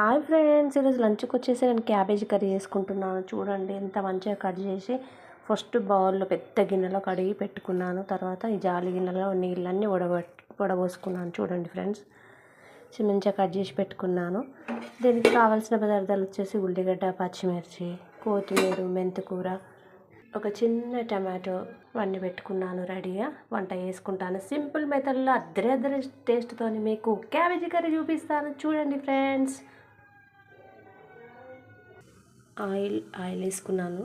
Hi friends ఈరోజు లంచ్కి వచ్చేసి నేను క్యాబేజీ కర్రీ చేసుకుంటున్నాను. చూడండి ఎంత మంచిగా కట్ చేసి ఫస్ట్ బౌల్లో పెద్ద గిన్నెలో కడిగి పెట్టుకున్నాను. తర్వాత ఈ జాలి గిన్నెలో నీళ్ళన్నీ వడబెట్ వడబోసుకున్నాను. చూడండి ఫ్రెండ్స్ మంచిగా కట్ చేసి పెట్టుకున్నాను. దీనికి కావాల్సిన పదార్థాలు వచ్చేసి ఉల్లిగడ్డ పచ్చిమిర్చి కొత్తిమీర మెంతికూర ఒక చిన్న టమాటో అన్నీ పెట్టుకున్నాను రెడీగా. వంట చేసుకుంటాను. సింపుల్ మెథడ్లో అద్దరే అద్దరే టేస్ట్తో మీకు క్యాబేజీ కర్రీ చూపిస్తాను. చూడండి ఫ్రెండ్స్. ఆయిల్ ఆయిల్ వేసుకున్నాను.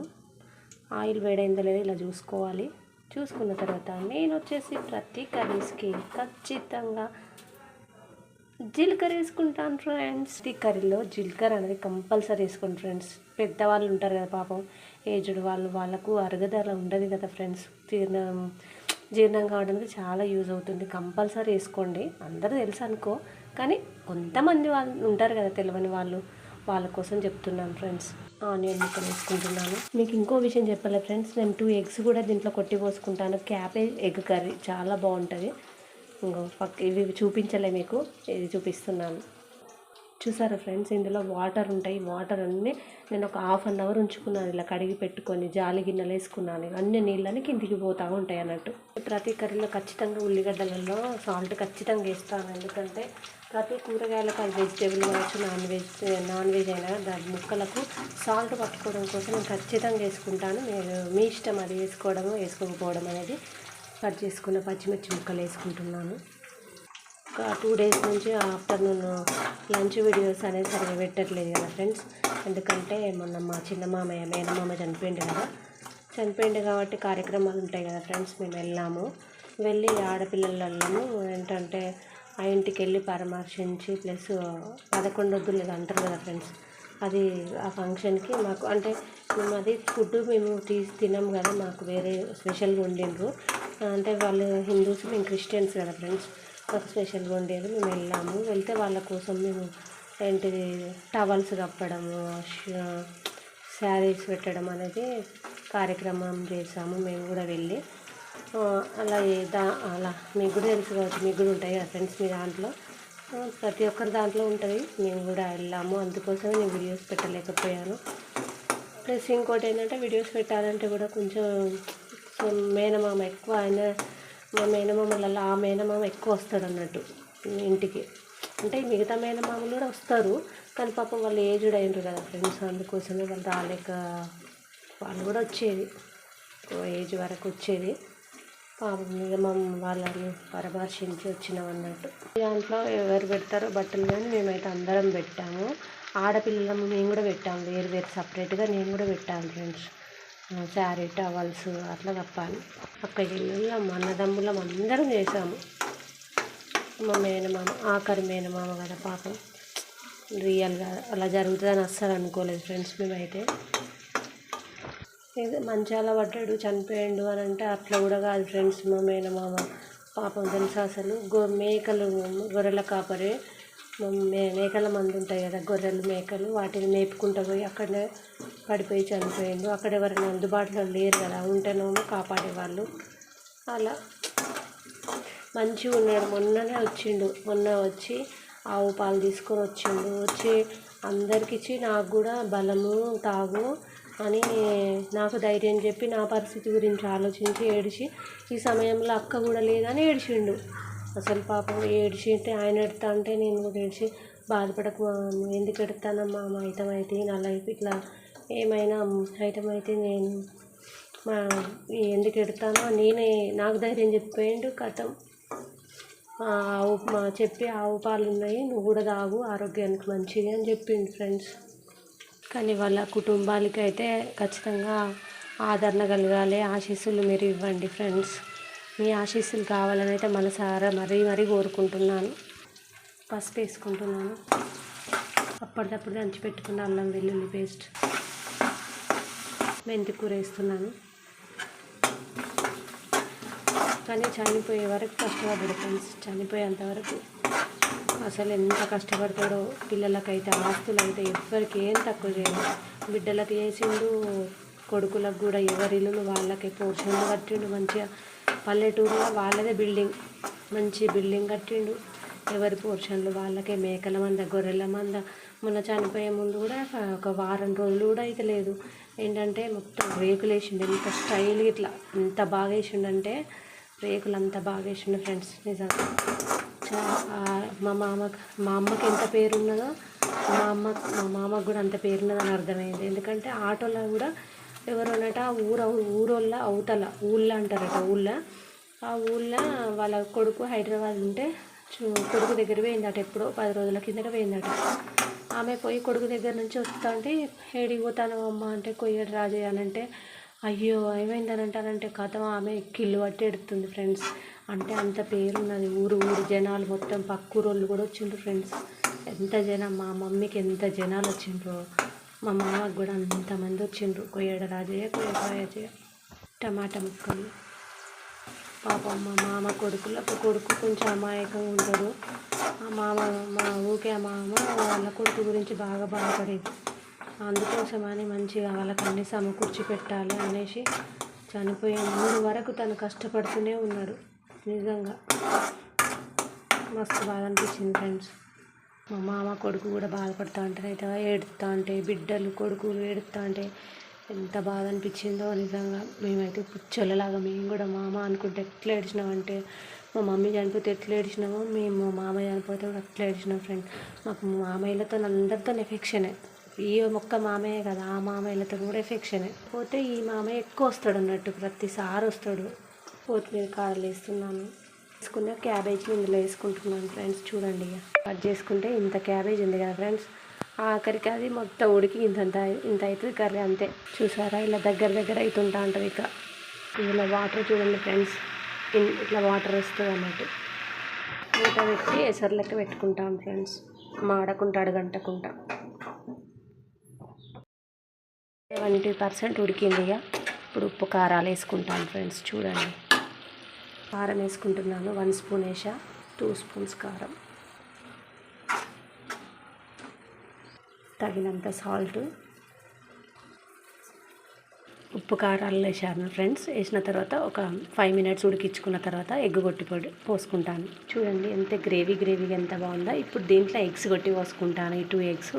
ఆయిల్ వేడైందో లేదో ఇలా చూసుకోవాలి. చూసుకున్న తర్వాత నేను వచ్చేసి ప్రతి కర్రీస్కి ఖచ్చితంగా జీలకర్ర వేసుకుంటాను ఫ్రెండ్స్. ఈ కర్రీలో జీలకర్ర అనేది కంపల్సరీ వేసుకోండి ఫ్రెండ్స్. పెద్దవాళ్ళు ఉంటారు కదా పాపం ఏజ్డ్ వాళ్ళు వాళ్ళకు అరగదల ఉండదు కదా ఫ్రెండ్స్. జీర్ణం జీర్ణం కావడానికి చాలా యూజ్ అవుతుంది. కంపల్సరీ వేసుకోండి. అందరూ తెలుసు అనుకో కానీ కొంతమంది వాళ్ళు ఉంటారు కదా తెలియని వాళ్ళు వాళ్ళ కోసం చెప్తున్నాను ఫ్రెండ్స్. ఆనియన్ ముక్కలు వేసుకుంటున్నాను. మీకు ఇంకో విషయం చెప్పాలి ఫ్రెండ్స్ నేను టూ ఎగ్స్ కూడా దీంట్లో కొట్టి పోసుకుంటాను. క్యాబేజ్ ఎగ్ కర్రీ చాలా బాగుంటుంది. ఇంకో పక్క ఇవి చూపించలే మీకు ఇది చూపిస్తున్నాను. చూసారా ఫ్రెండ్స్? ఇందులో వాటర్ ఉంటాయి. వాటర్ అన్నీ నేను ఒక హాఫ్ అన్ అవర్ ఉంచుకున్నాను. ఇలా కడిగి పెట్టుకొని జాలి గిన్నెలు వేసుకున్నాను. అన్ని నీళ్ళని కిందికి పోతూ ఉంటాయి అన్నట్టు. ప్రతి కర్రీలో ఖచ్చితంగా ఉల్లిగడ్డలలో సాల్ట్ ఖచ్చితంగా వేస్తాను. ఎందుకంటే ప్రతి కూరగాయలకు అది వెజిటేబుల్ కావచ్చు నాన్ వెజ్ నాన్ వెజ్ అయినా దాని ముక్కలకు సాల్ట్ పట్టుకోవడం కోసం నేను ఖచ్చితంగా వేసుకుంటాను. మీరు మీ ఇష్టం అది వేసుకోవడము వేసుకోకపోవడం అనేది కట్ చేసుకున్న పచ్చిమిర్చి ముక్కలు వేసుకుంటున్నాను. ఒక టూ డేస్ నుంచి ఆఫ్టర్నూన్ లంచ్ వీడియోస్ అనేది సరిగా పెట్టట్లేదు కదా ఫ్రెండ్స్. ఎందుకంటే మొన్న మా చిన్న మామయ్య మేనమామ చనిపోయింది కదా. చనిపోయింది కాబట్టి కార్యక్రమాలు ఉంటాయి కదా ఫ్రెండ్స్ మేము వెళ్ళాము. వెళ్ళి ఆడపిల్లలము ఏంటంటే ఆ ఇంటికి వెళ్ళి పరామర్శించి ప్లస్ పదకొండొద్దులు ఇది అంటారు కదా ఫ్రెండ్స్. అది ఆ ఫంక్షన్కి మాకు అంటే మేము అది ఫుడ్ మేము తీసి తినాం కదా మాకు వేరే స్పెషల్గా ఉండిండ్రు. అంటే వాళ్ళు హిందూస్ మేము క్రిస్టియన్స్ కదా ఫ్రెండ్స్. మాకు స్పెషల్గా ఉండేది. మేము వెళ్ళాము. వెళ్తే వాళ్ళ కోసం మేము ఏంటిది టవల్స్ కప్పడము శారీస్ పెట్టడం అనేది కార్యక్రమం చేసాము. మేము కూడా వెళ్ళి అలా దా అలా మీకు కూడా తెలుసు కావచ్చు మీకు కూడా ఉంటాయి కదా ఫ్రెండ్స్ మీ దాంట్లో. ప్రతి ఒక్కరి దాంట్లో ఉంటుంది. మేము కూడా వెళ్ళాము. అందుకోసమే నేను వీడియోస్ పెట్టలేకపోయాను. ప్లస్ ఇంకోటి ఏంటంటే వీడియోస్ పెట్టాలంటే కూడా కొంచెం మేనమామ ఎక్కువ ఆయన మా మేనమామలలో ఆ మేనమామ ఎక్కువ వస్తాడు అన్నట్టు ఇంటికి. అంటే మిగతా మేనమామలు కూడా వస్తారు కానీ పాపం వాళ్ళు ఏజ్డ్ అయినారు కదా ఫ్రెండ్స్ అందుకోసమే వాళ్ళు రాలేక వాళ్ళు కూడా వచ్చేది. ఓ ఏజ్ వరకు వచ్చేది. పాపం మీద మా వాళ్ళని పరామర్శించి వచ్చినాం అన్నట్టు దాంట్లో ఎవరు పెడతారో బట్టలు కానీ మేమైతే అందరం పెట్టాము. ఆడపిల్లలము మేము కూడా పెట్టాము వేరు వేరు సపరేట్గా నేను కూడా పెట్టాను ఫ్రెండ్స్. శారీ టవల్స్ అట్లా కప్పాలి. అక్క చెల్లెళ్ళం అన్నదమ్ములం అందరం చేసాము మా మేనమామ ఆఖరి మేనమామ కదా పాపం. రియల్గా అలా జరుగుతుందని అస్సలు అనుకోలేదు ఫ్రెండ్స్ మేమైతే. ఏదో మంచాల పడ్డాడు చనిపోయాడు అని అంటే అట్లా కూడా కాదు ఫ్రెండ్స్ మా మేనమామ. పాపం తెలుసా అసలు? గొ మేకలు గొర్రెల కాపరే మే మేకల మంది ఉంటాయి కదా గొర్రెలు మేకలు వాటిని మేపుకుంటూ పోయి అక్కడనే పడిపోయి చనిపోయిండు అక్కడ ఎవరైనా అందుబాటులో లేరు కదా ఉంటేనేమో కాపాడేవాళ్ళు. అలా మంచిగా ఉన్నాడు. మొన్ననే వచ్చిండు. మొన్న వచ్చి ఆవు పాలు తీసుకొని వచ్చిండు. వచ్చి అందరికి ఇచ్చి నాకు కూడా బలము తాగు అని నాకు ధైర్యం చెప్పి నా పరిస్థితి గురించి ఆలోచించి ఏడిచి ఈ సమయంలో అక్క కూడా లేదని ఏడిచిండు. అసలు పాపం ఏడిచింటే ఆయన ఎడతా అంటే నేను కూడా ఏడిచి బాధపడకు మా, నువ్వు ఎందుకు ఎడతానమ్మా? మా ఐటమ్ అయితే నా లైఫ్ ఇట్లా ఏమైనా ఐటమ్ అయితే నేను మా ఎందుకు ఎడతానో నేనే నాకు ధైర్యం చెప్పేయండు కథం. ఆవు మా చెప్పి ఆవు పాలు ఉన్నాయి నువ్వు కూడా తాగు ఆరోగ్యానికి మంచిది అని చెప్పిండు ఫ్రెండ్స్. కానీ వాళ్ళ కుటుంబాలకైతే ఖచ్చితంగా ఆదరణ కలగాలి ఆశీస్సులు మీరు ఇవ్వండి ఫ్రెండ్స్. మీ ఆశీస్సులు కావాలని అయితే మనసారా మరీ మరీ కోరుకుంటున్నాను. పసుపు వేసుకుంటున్నాను. అప్పటిదప్పుడు దంచి పెట్టుకున్న అల్లం వెల్లుల్లి పేస్ట్ మెంతి కూర వేస్తున్నాను. కానీ చనిపోయే వరకు కష్టపడ్డాడు ఫ్రెండ్స్. చనిపోయేంత వరకు అసలు ఎంత కష్టపడతాడో పిల్లలకైతే ఆస్తులు అయితే ఎవ్వరికి ఏం తక్కువ చేయదు బిడ్డలకు చేసిండు కొడుకులకు కూడా ఎవరి ఇల్లు వాళ్ళకి పోర్షన్లు కట్టిండు మంచిగా పల్లెటూరులో వాళ్ళదే బిల్డింగ్. మంచి బిల్డింగ్ కట్టిండు. ఎవరి పోర్షన్లు వాళ్ళకే మేకల మంద గొర్రెల మంద. మొన్న చనిపోయే ముందు కూడా ఒక వారం రోజులు కూడా అయితే లేదు. ఏంటంటే మొత్తం రేకులు వేసిండు. ఎంత స్టైల్ ఇట్లా. ఎంత బాగా వేసిండంటే రేకులు అంత బాగా వేసిండు ఫ్రెండ్స్. నిజంగా చా మా మామ మా అమ్మకి ఎంత పేరు ఉన్నదో మా అమ్మ మా మామకు కూడా అంత పేరు ఉన్నదని అర్థమైంది. ఎందుకంటే ఆటోలో కూడా ఎవరోనట ఊర ఊరోళ్ళ అవతల ఊళ్ళో అంటారట ఊళ్ళో. ఆ ఊళ్ళో వాళ్ళ కొడుకు హైదరాబాద్ ఉంటే కొడుకు దగ్గర పోయిందట ఎప్పుడో పది రోజుల కిందట పోయిందట. ఆమె పోయి కొడుకు దగ్గర నుంచి వస్తా అంటే ఏడికి పోతాను అమ్మ? అంటే కొయ్యడు రాజయ్య అని అంటే అయ్యో ఏమైందని అంటారంటే కథ ఆమె కిల్లు పట్టి ఎడుతుంది ఫ్రెండ్స్. అంటే అంత పేరున్నది ఊరు ఊరు జనాలు మొత్తం పక్కూరోళ్ళు కూడా వచ్చిండ్రు ఫ్రెండ్స్. ఎంత జనం మా మమ్మీకి ఎంత జనాలు వచ్చిండ్రు. మా మామకు కూడా అంతమంది వచ్చిండ్రు. కొయ్యడ రాజయ్య కొయ్యడ రాజయ్య. టమాటా ముక్కలు. పాపం మా మామ కొడుకులు అప్పుడు కొడుకు కొంచెం అమాయకంగా ఉంటాడు. మా మామ మా ఊకే మామ వాళ్ళ కొడుకు గురించి బాగా బాధపడేది. అందుకోసమని మంచిగా వాళ్ళకి అన్ని సమకూర్చి పెట్టాలి అనేసి చనిపోయే మూడు వరకు తను కష్టపడుతూనే ఉన్నాడు. నిజంగా. మస్తు బాధ అనిపించింది ఫ్రెండ్స్. మా మామ కొడుకు కూడా బాధపడుతూ ఉంటారు అయితే ఏడుస్తూ ఉంటే బిడ్డలు కొడుకులు ఏడుస్తూ ఉంటే ఎంత బాధ అనిపించిందో నిజంగా మేమైతే పుచ్చోళ్ళలాగా మేము కూడా మామ అనుకుంటే ఎట్లా ఏడిచినామంటే మా మమ్మీ చనిపోతే ఎట్లా ఏడిచినామో మేము మా మామయ్య చనిపోతే కూడా అట్లా ఏడిచినాం ఫ్రెండ్ మాకు మామయ్యలతో అందరితో ఎఫెక్షనే ఈ ఒక్క మామయ్య కదా ఆ మామయ్యలతో కూడా ఎఫెక్షనే పోతే ఈ మామయ్య ఎక్కువ వస్తాడు అన్నట్టు ప్రతిసారి వస్తాడు. కొత్తిమీర కాడలు వేస్తున్నాను వేసుకున్న క్యాబేజ్ ఇందులో వేసుకుంటున్నాను ఫ్రెండ్స్. చూడండి ఇక. కట్ చేసుకుంటే ఇంత క్యాబేజ్ ఉంది కదా ఫ్రెండ్స్. ఆఖరికి అది మొత్తం ఉడికి ఇంత ఇంత అవుతుంది కర్రీ అంతే. చూసారా? ఇలా దగ్గర దగ్గర అవుతుంటా ఉంటుంది ఇక. ఇందులో వాటర్ చూడండి ఫ్రెండ్స్. ఇట్లా వాటర్ వస్తుంది అన్నట్టు. మూట పెట్టి ఎసరు లెక్క పెట్టుకుంటాం ఫ్రెండ్స్. మాడకుండా అడగంటకుండా. సెవెంటీ పర్సెంట్ ఉడికింది ఇక. ఇప్పుడు ఉప్పు కారాలు వేసుకుంటాను ఫ్రెండ్స్. చూడండి. కారం వేసుకుంటున్నాను. వన్ స్పూన్ వేసా టూ స్పూన్స్ కారం. తగినంత సాల్ట్. ఉప్పు కారాలు వేసాను ఫ్రెండ్స్ వేసిన తర్వాత ఒక ఫైవ్ మినిట్స్ ఉడికించుకున్న తర్వాత ఎగ్ కొట్టి పొడి పోసుకుంటాను. చూడండి ఎంత గ్రేవీ గ్రేవీగా ఎంత బాగుందో. ఇప్పుడు దీంట్లో ఎగ్స్ కొట్టి పోసుకుంటాను ఈ టూ ఎగ్స్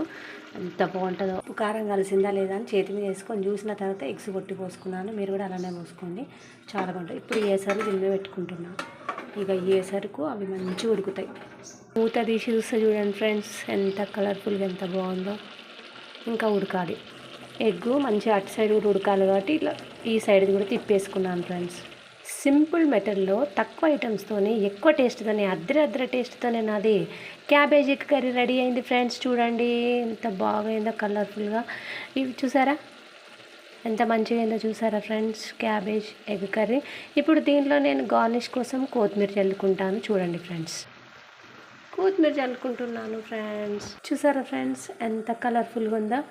ఎంత బాగుంటుందో. ఉప్పు కారం కలిసిందా లేదా అని చేతి మీద వేసుకొని చూసిన తర్వాత ఎగ్స్ కొట్టి పోసుకున్నాను. మీరు కూడా అలానే పోసుకోండి. చాలా బాగుంటుంది ఇప్పుడు ఏసరి దీని పెట్టుకుంటున్నాను ఇక ఏసరుకు అవి మంచిగా ఉడుకుతాయి. మూత తీసి చూస్తే చూడండి ఫ్రెండ్స్ ఎంత కలర్ఫుల్గా ఎంత బాగుందో. ఇంకా ఉడకాలి. ఎగ్ మంచిగా అటు సైడ్ కూడా ఉడకాలి కాబట్టి ఇట్లా ఈ సైడ్ కూడా తిప్పేసుకున్నాను ఫ్రెండ్స్. సింపుల్ మెటల్లో తక్కువ ఐటమ్స్తోనే ఎక్కువ టేస్ట్తోనే అద్దర అద్దర టేస్ట్తోనే నాది క్యాబేజీ కర్రీ రెడీ అయింది ఫ్రెండ్స్. చూడండి ఎంత బాగైందో కలర్ఫుల్గా. ఇవి చూసారా? ఎంత మంచిగా అయిందో చూసారా ఫ్రెండ్స్? Cabbage egg curry. ఇప్పుడు దీంట్లో నేను గార్నిష్ కోసం కొత్తిమీర చల్లుకుంటాను. చూడండి ఫ్రెండ్స్. కొత్తిమీర చల్లుకుంటున్నాను ఫ్రెండ్స్. చూసారా ఫ్రెండ్స్? ఎంత కలర్ఫుల్గా ఉందో.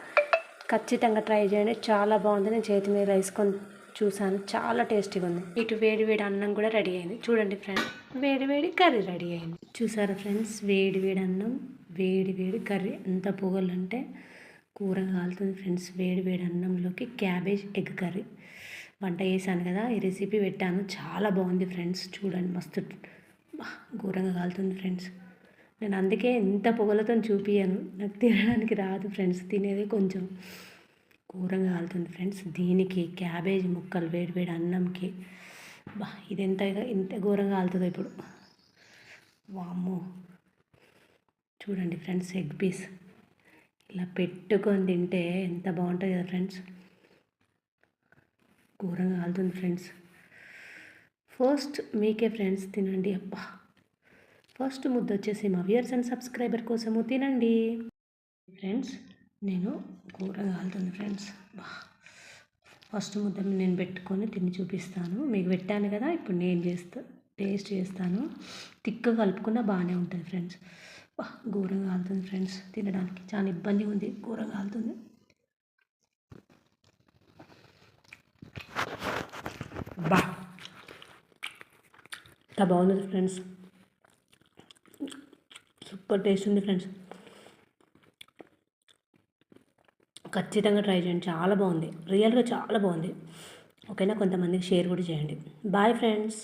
ఖచ్చితంగా ట్రై చేయండి. చాలా బాగుంది. నేను చేతి మీద వేసుకొని చూసాను చాలా టేస్టీగా ఉంది. ఇటు వేడి వేడి అన్నం కూడా రెడీ అయింది. చూడండి ఫ్రెండ్స్ వేడి వేడి కర్రీ రెడీ అయింది. చూసారా ఫ్రెండ్స్ వేడి వేడి అన్నం వేడి వేడి కర్రీ. ఎంత పొగలు కూర కాలుతుంది ఫ్రెండ్స్. వేడి వేడి అన్నంలోకి క్యాబేజ్ ఎగ్ కర్రీ. వంట చేశాను కదా ఈ రెసిపీ పెట్టాను. చాలా బాగుంది ఫ్రెండ్స్. చూడండి మస్తు ఘోరంగా కాలుతుంది ఫ్రెండ్స్. నేను అందుకే ఎంత పొగలతో చూపించాను నాకు తినడానికి రాదు ఫ్రెండ్స్ తినేది కొంచెం ఘోరంగా కాలుతుంది ఫ్రెండ్స్. దీనికి క్యాబేజ్ ముక్కలు వేడి వేడి అన్నంకి. బా ఇది ఎంత ఇంత ఘోరంగా కాలుతుందో ఇప్పుడు. వామ్మో. చూడండి ఫ్రెండ్స్ ఎగ్ పీస్. ఇలా పెట్టుకొని తింటే ఎంత బాగుంటుంది కదా ఫ్రెండ్స్. ఘోరంగా కాలుతుంది ఫ్రెండ్స్. ఫస్ట్ మీకే ఫ్రెండ్స్ తినండి అబ్బా. ఫస్ట్ ముద్ద వచ్చేసి మా వ్యూయర్స్ అండ్ సబ్స్క్రైబర్ కోసము తినండి. ఫ్రెండ్స్ నేను కూర కాలుతుంది ఫ్రెండ్స్. ఫస్ట్ ముద్ద నేను పెట్టుకొని తిని చూపిస్తాను. మీకు పెట్టాను కదా ఇప్పుడు నేను చేస్తా టేస్ట్ చేస్తాను. తిక్క కలుపుకున్న బాగానే ఉంటుంది ఫ్రెండ్స్. బా ఘోరంగా కాలుతుంది ఫ్రెండ్స్ తినడానికి. చాలా ఇబ్బందిగా ఉంది ఘోరంగా కాలుతుంది. బా బాగుంది ఫ్రెండ్స్. సూపర్ టేస్ట్ ఉంది ఫ్రెండ్స్. ఖచ్చితంగా ట్రై చేయండి. చాలా బాగుంది. రియల్గా చాలా బాగుంది. ఓకేనా? కొంతమందికి షేర్ కూడా చేయండి. Bye friends